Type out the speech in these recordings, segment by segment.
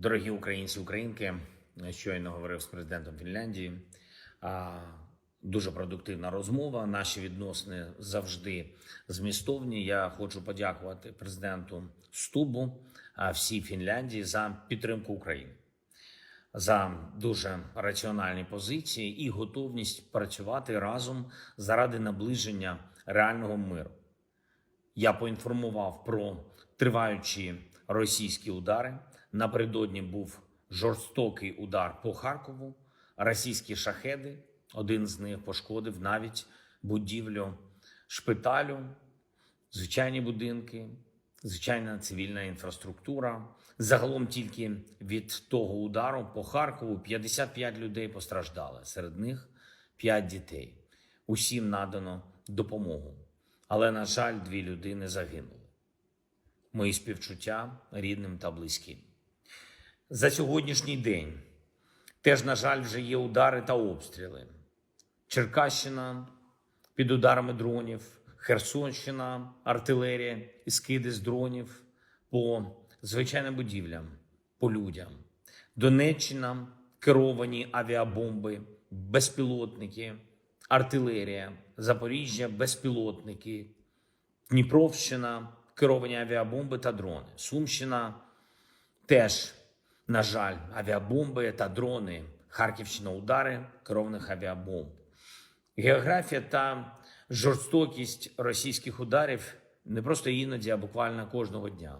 Дорогі українці, українки, щойно говорив з президентом Фінляндії. Дуже продуктивна розмова. Наші відносини завжди змістовні. Я хочу подякувати президенту Стубу всій Фінляндії за підтримку України, за дуже раціональні позиції і готовність працювати разом заради наближення реального миру. Я поінформував про триваючі російські удари. Напередодні був жорстокий удар по Харкову. Російські шахеди. Один з них пошкодив навіть будівлю шпиталю, звичайні будинки, звичайна цивільна інфраструктура. Загалом тільки від того удару по Харкову 55 людей постраждали. Серед них 5 дітей. Усім надано допомогу. Але, на жаль, дві людини загинули. Мої співчуття рідним та близьким. За сьогоднішній день теж, на жаль, вже є удари та обстріли. Черкащина під ударами дронів, Херсонщина, артилерія і скиди з дронів по звичайним будівлям, по людям. Донеччина керовані авіабомби, безпілотники, артилерія, Запоріжжя, безпілотники, Дніпровщина, керовані авіабомби та дрони. Сумщина теж, на жаль, авіабомби та дрони. Харківщина удари керованих авіабомб. Географія та жорстокість російських ударів не просто іноді, а буквально кожного дня,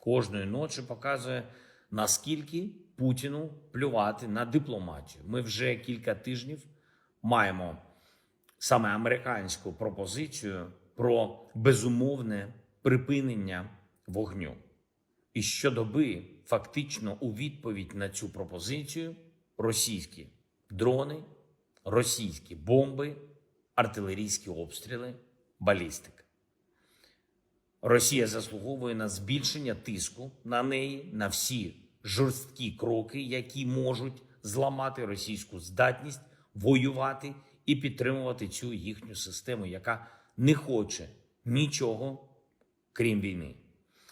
кожної ночі показує, наскільки Путіну плювати на дипломатію. Ми вже кілька тижнів маємо саме американську пропозицію про безумовне припинення вогню. І щодоби, фактично, у відповідь на цю пропозицію російські дрони, російські бомби, артилерійські обстріли, балістика. Росія заслуговує на збільшення тиску на неї, на всі жорсткі кроки, які можуть зламати російську здатність воювати і підтримувати цю їхню систему, яка не хоче нічого крім війни.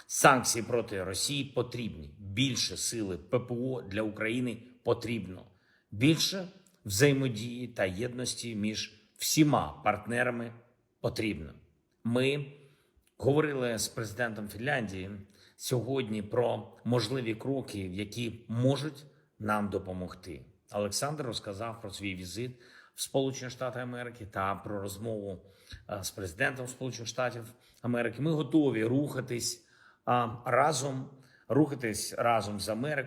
Санкції проти Росії потрібні. Більше сили ППО для України потрібно. Більше взаємодії та єдності між всіма партнерами потрібно. Ми говорили з президентом Фінляндії сьогодні про можливі кроки, які можуть нам допомогти. Олександр розказав про свій візит в Сполучені Штати Америки та про розмову е, з президентом Сполучених Штатів Америки. Ми готові рухатись разом, рухатись разом з Америкою.